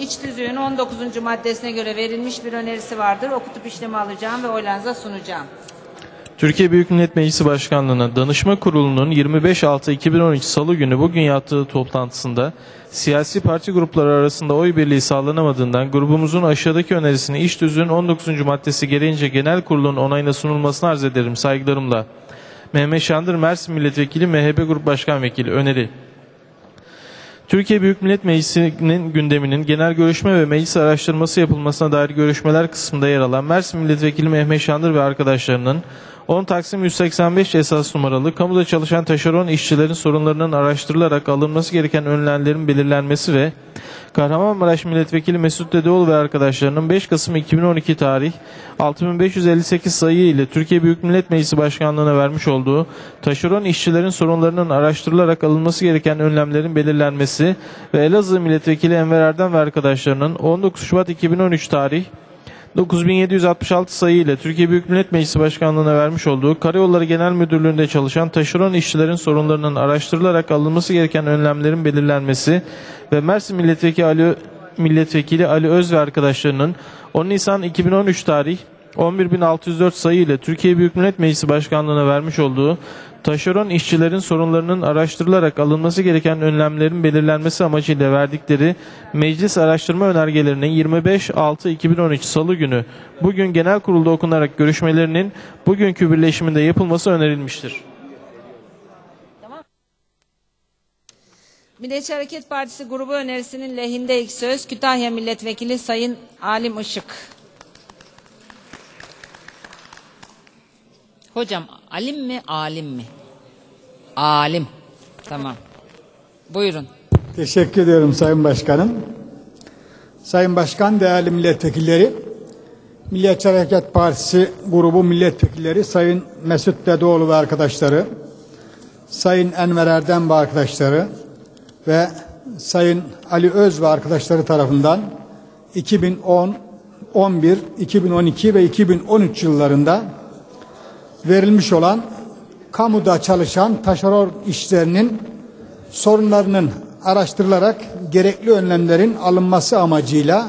İç tüzüğün 19. maddesine göre verilmiş bir önerisi vardır. Okutup işlemi alacağım ve oylarınıza sunacağım. Türkiye Büyük Millet Meclisi Başkanlığı'na Danışma Kurulu'nun 25.6.2013 Salı günü bugün yaptığı toplantısında siyasi parti grupları arasında oy birliği sağlanamadığından grubumuzun aşağıdaki önerisini iş tüzüğün 19. maddesi gereğince genel kurulun onayına sunulmasını arz ederim saygılarımla. Mehmet Şandır Mersin Milletvekili MHP Grup Başkan Vekili öneri. Türkiye Büyük Millet Meclisi'nin gündeminin genel görüşme ve meclis araştırması yapılmasına dair görüşmeler kısmında yer alan Mersin Milletvekili Mehmet Şandır ve arkadaşlarının 10 Taksim 185 esas numaralı kamuda çalışan taşeron işçilerin sorunlarının araştırılarak alınması gereken önlemlerin belirlenmesi ve Kahramanmaraş Milletvekili Mesut Dedeoğlu ve arkadaşlarının 5 Kasım 2012 tarih 6558 sayı ile Türkiye Büyük Millet Meclisi Başkanlığı'na vermiş olduğu taşeron işçilerin sorunlarının araştırılarak alınması gereken önlemlerin belirlenmesi ve Elazığ Milletvekili Enver Erdem ve arkadaşlarının 19 Şubat 2013 tarih 9766 sayı ile Türkiye Büyük Millet Meclisi Başkanlığı'na vermiş olduğu Karayolları Genel Müdürlüğü'nde çalışan taşeron işçilerin sorunlarının araştırılarak alınması gereken önlemlerin belirlenmesi ve Mersin Milletvekili Ali, Milletvekili Ali Öz ve arkadaşlarının 10 Nisan 2013 tarih 11604 sayı ile Türkiye Büyük Millet Meclisi Başkanlığı'na vermiş olduğu taşeron işçilerin sorunlarının araştırılarak alınması gereken önlemlerin belirlenmesi amacıyla verdikleri meclis araştırma önergelerinin 25.6.2013 Salı günü bugün genel kurulda okunarak görüşmelerinin bugünkü birleşiminde yapılması önerilmiştir. Milliyetçi Hareket Partisi grubu önerisinin lehinde ilk söz Kütahya Milletvekili Sayın Alim Işık. Hocam alim mi alim mi? Alim. Tamam. Buyurun. Teşekkür ediyorum Sayın Başkanım. Sayın Başkan, değerli milletvekilleri, Milliyetçi Hareket Partisi grubu milletvekilleri Sayın Mesut Dedeoğlu ve arkadaşları, Sayın Enver Erdem ve arkadaşları ve Sayın Ali Öz ve arkadaşları tarafından 2010, 11, 2012 ve 2013 yıllarında verilmiş olan kamuda çalışan taşeron işlerinin sorunlarının araştırılarak gerekli önlemlerin alınması amacıyla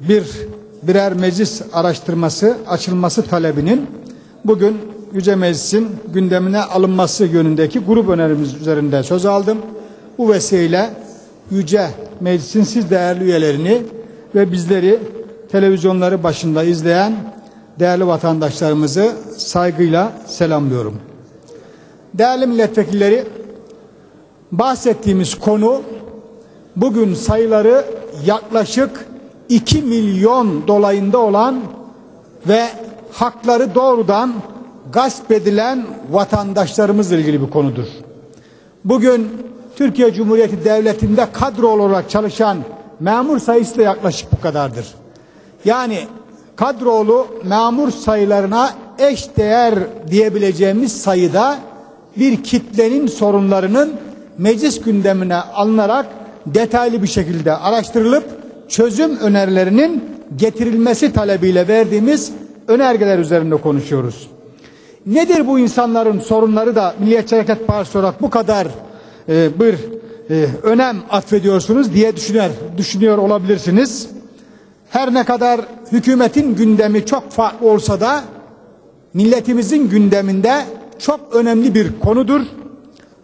bir birer meclis araştırması açılması talebinin bugün Yüce Meclis'in gündemine alınması yönündeki grup önerimiz üzerinde söz aldım. Bu vesileyle Yüce Meclis'in siz değerli üyelerini ve bizleri televizyonları başında izleyen değerli vatandaşlarımızı saygıyla selamlıyorum. Değerli milletvekilleri, bahsettiğimiz konu bugün sayıları yaklaşık 2 milyon dolayında olan ve hakları doğrudan gasp edilen vatandaşlarımızla ilgili bir konudur. Bugün Türkiye Cumhuriyeti Devleti'nde kadro olarak çalışan memur sayısı da yaklaşık bu kadardır. Yani kadrolu memur sayılarına eş değer diyebileceğimiz sayıda bir kitlenin sorunlarının meclis gündemine alınarak detaylı bir şekilde araştırılıp çözüm önerilerinin getirilmesi talebiyle verdiğimiz önergeler üzerinde konuşuyoruz. Nedir bu insanların sorunları da Milliyetçi Hareket Partisi olarak bu kadar e, bir e, önem atfediyorsunuz diye düşünür, düşünüyor olabilirsiniz. Her ne kadar hükümetin gündemi çok farklı olsa da milletimizin gündeminde çok önemli bir konudur.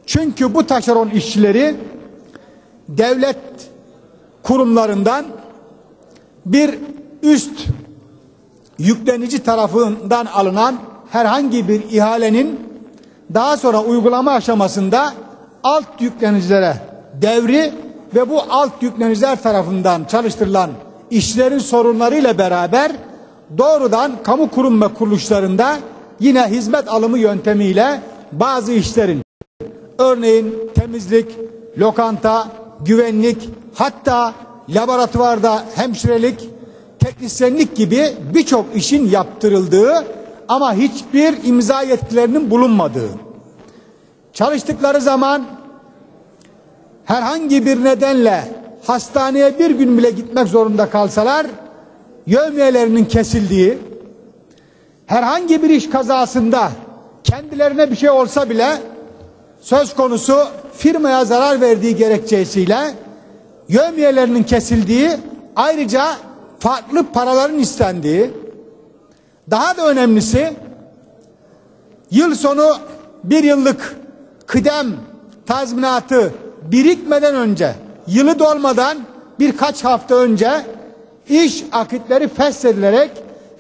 Çünkü bu taşeron işçileri devlet kurumlarından bir üst yüklenici tarafından alınan herhangi bir ihalenin daha sonra uygulama aşamasında alt yüklenicilere devri ve bu alt yükleniciler tarafından çalıştırılan işçilerin sorunlarıyla beraber doğrudan kamu kurum ve kuruluşlarında yine hizmet alımı yöntemiyle bazı işlerin örneğin temizlik, lokanta, güvenlik hatta laboratuvarda hemşirelik, teknisyenlik gibi birçok işin yaptırıldığı ama hiçbir imza yetkilerinin bulunmadığı. Çalıştıkları zaman herhangi bir nedenle hastaneye bir gün bile gitmek zorunda kalsalar yövmiyelerinin kesildiği herhangi bir iş kazasında kendilerine bir şey olsa bile söz konusu firmaya zarar verdiği gerekçesiyle yövmiyelerinin kesildiği, ayrıca farklı paraların istendiği, daha da önemlisi yıl sonu bir yıllık kıdem tazminatı birikmeden önce, yılı dolmadan birkaç hafta önce iş akitleri feshedilerek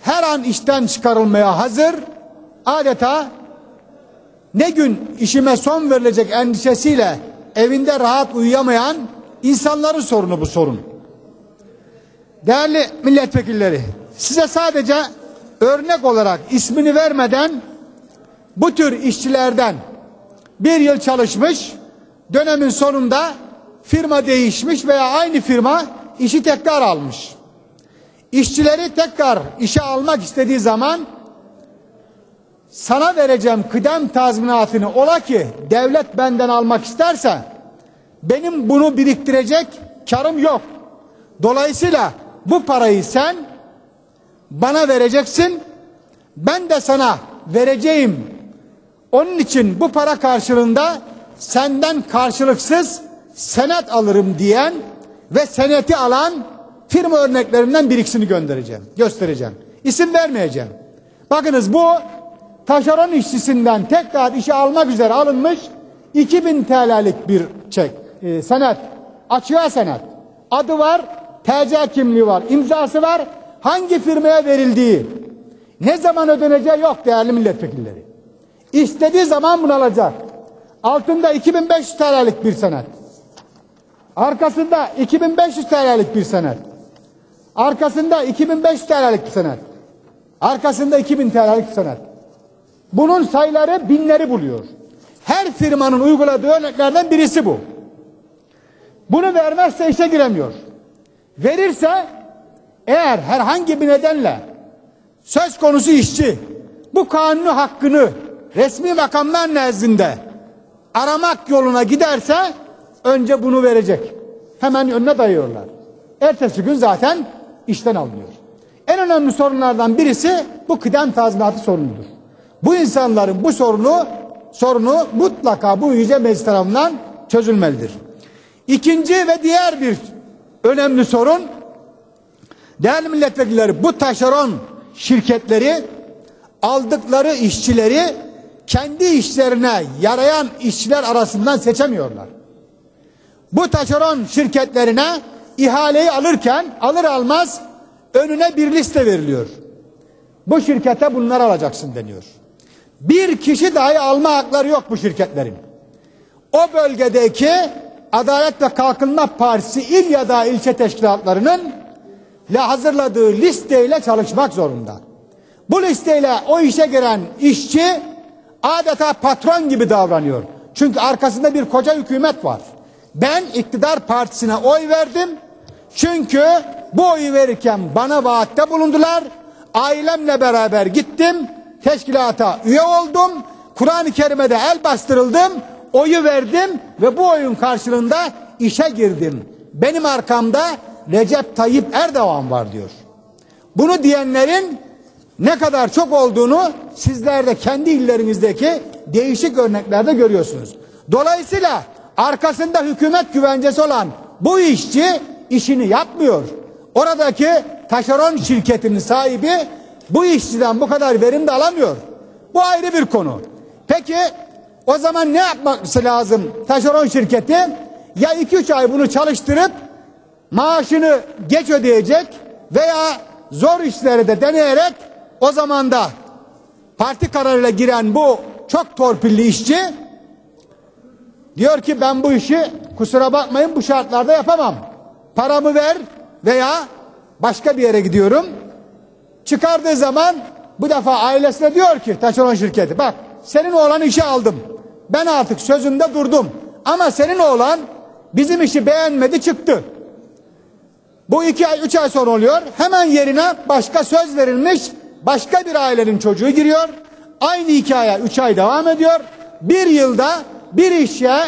her an işten çıkarılmaya hazır, adeta ne gün işime son verilecek endişesiyle evinde rahat uyuyamayan insanların sorunu bu sorun. Değerli milletvekilleri, size sadece örnek olarak ismini vermeden bu tür işçilerden bir yıl çalışmış, dönemin sonunda firma değişmiş veya aynı firma işi tekrar almış. İşçileri tekrar işe almak istediği zaman sana vereceğim kıdem tazminatını ola ki devlet benden almak isterse benim bunu biriktirecek karım yok. Dolayısıyla bu parayı sen bana vereceksin. Ben de sana vereceğim. Onun için bu para karşılığında senden karşılıksız senet alırım diyen ve seneti alan firma örneklerinden bir ikisini göndereceğim, göstereceğim. İsim vermeyeceğim. Bakınız bu taşeron işçisinden tekrar işe almak üzere alınmış 2000 TL'lik bir çek, e, senet. Açığa senet. Adı var, TC kimliği var, imzası var. Hangi firmaya verildiği, ne zaman ödeneceği yok değerli milletvekilleri. İstediği zaman bunu alacak. Altında 2500 TL'lik bir senet. Arkasında 2500 TL'lik bir senet. Arkasında 2500 TL'lik bir senet. Arkasında 2000 TL'lik bir senet. Bunun sayıları binleri buluyor. Her firmanın uyguladığı örneklerden birisi bu. Bunu vermezse işe giremiyor. Verirse eğer herhangi bir nedenle söz konusu işçi bu kanuni hakkını resmi makamlar nezdinde aramak yoluna giderse önce bunu verecek. Hemen önüne dayıyorlar. Ertesi gün zaten işten alınıyor. En önemli sorunlardan birisi bu kıdem tazminatı sorunudur. Bu insanların bu sorunu sorunu mutlaka bu yüce meclis tarafından çözülmelidir. İkinci ve diğer bir önemli sorun değerli milletvekilleri bu taşeron şirketleri aldıkları işçileri kendi işlerine yarayan işçiler arasından seçemiyorlar. Bu taşeron şirketlerine ihaleyi alırken alır almaz önüne bir liste veriliyor. Bu şirkete bunları alacaksın deniyor. Bir kişi dahi alma hakları yok bu şirketlerin. O bölgedeki Adalet ve Kalkınma Partisi il ya da ilçe teşkilatlarının hazırladığı listeyle çalışmak zorunda. Bu listeyle o işe giren işçi adeta patron gibi davranıyor. Çünkü arkasında bir koca hükümet var. Ben iktidar partisine oy verdim. Çünkü bu oyu verirken bana vaatte bulundular. Ailemle beraber gittim. Teşkilata üye oldum. Kur'an-ı Kerim'e de el bastırıldım. Oyu verdim ve bu oyun karşılığında işe girdim. Benim arkamda Recep Tayyip Erdoğan var diyor. Bunu diyenlerin ne kadar çok olduğunu sizler de kendi illerinizdeki değişik örneklerde görüyorsunuz. Dolayısıyla arkasında hükümet güvencesi olan bu işçi işini yapmıyor. Oradaki taşeron şirketinin sahibi bu işçiden bu kadar verim de alamıyor. Bu ayrı bir konu. Peki o zaman ne yapması lazım taşeron şirketi? Ya iki üç ay bunu çalıştırıp maaşını geç ödeyecek veya zor işleri de deneyerek o zaman da parti kararıyla giren bu çok torpilli işçi diyor ki ben bu işi kusura bakmayın bu şartlarda yapamam. Paramı ver veya başka bir yere gidiyorum. Çıkardığı zaman bu defa ailesine diyor ki taşeron şirketi bak senin oğlan işe aldım. Ben artık sözümde durdum. Ama senin oğlan bizim işi beğenmedi çıktı. Bu iki ay, üç ay sonra oluyor. Hemen yerine başka söz verilmiş başka bir ailenin çocuğu giriyor. Aynı hikaye üç ay devam ediyor. Bir yılda bir işe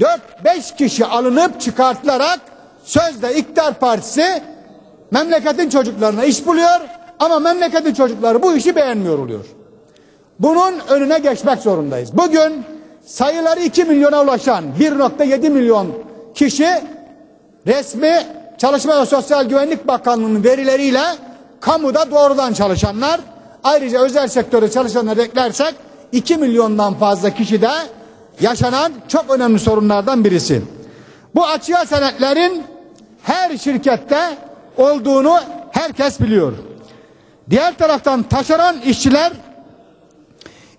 dört beş kişi alınıp çıkartılarak sözde iktidar partisi memleketin çocuklarına iş buluyor. Ama memleketin çocukları bu işi beğenmiyor oluyor. Bunun önüne geçmek zorundayız. Bugün sayıları 2 milyona ulaşan 1.7 milyon kişi resmi Çalışma ve Sosyal Güvenlik Bakanlığı'nın verileriyle kamuda doğrudan çalışanlar ayrıca özel sektörde çalışanları eklersek 2 milyondan fazla kişide yaşanan çok önemli sorunlardan birisi. Bu açığa senetlerin her şirkette olduğunu herkes biliyor. Diğer taraftan taşeron işçiler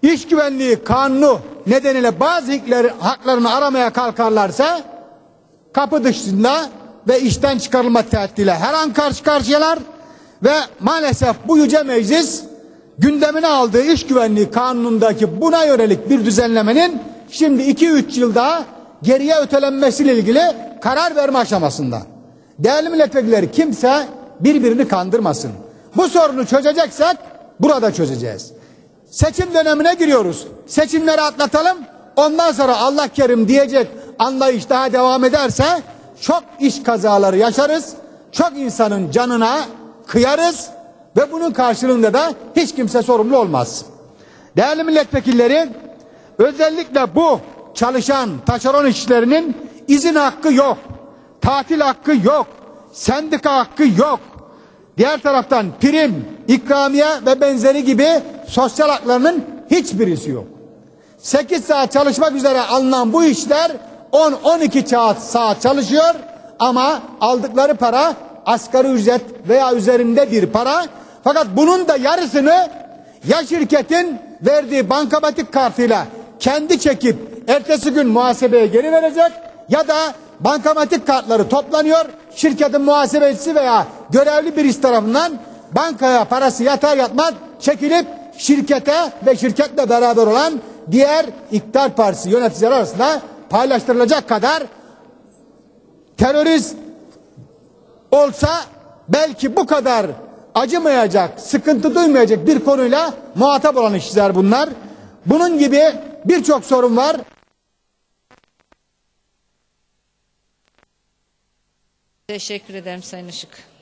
iş güvenliği kanunu nedeniyle bazı hakları- haklarını aramaya kalkarlarsa kapı dışında ve işten çıkarılma tehdidiyle her an karşı karşıyalar ve maalesef bu yüce meclis gündemine aldığı iş güvenliği kanunundaki buna yönelik bir düzenlemenin şimdi 2-3 yıl daha geriye ötelenmesiyle ilgili karar verme aşamasında. Değerli milletvekilleri kimse birbirini kandırmasın. Bu sorunu çözeceksek burada çözeceğiz. Seçim dönemine giriyoruz. Seçimleri atlatalım. Ondan sonra Allah kerim diyecek anlayış daha devam ederse çok iş kazaları yaşarız. Çok insanın canına kıyarız ve bunun karşılığında da hiç kimse sorumlu olmaz. Değerli milletvekilleri özellikle bu çalışan taşeron işçilerinin izin hakkı yok. Tatil hakkı yok. Sendika hakkı yok. Diğer taraftan prim, ikramiye ve benzeri gibi sosyal haklarının hiçbirisi yok. 8 saat çalışmak üzere alınan bu işler 10-12 saat, çalışıyor ama aldıkları para asgari ücret veya üzerinde bir para. Fakat bunun da yarısını ya şirketin verdiği bankamatik kartıyla kendi çekip ertesi gün muhasebeye geri verecek ya da bankamatik kartları toplanıyor şirketin muhasebecisi veya görevli birisi tarafından bankaya parası yatar yatmaz çekilip şirkete ve şirketle beraber olan diğer iktidar partisi yöneticiler arasında paylaştırılacak kadar terörist olsa belki bu kadar acımayacak, sıkıntı duymayacak bir konuyla muhatap olan işçiler bunlar. Bunun gibi birçok sorun var. Teşekkür ederim Sayın Işık.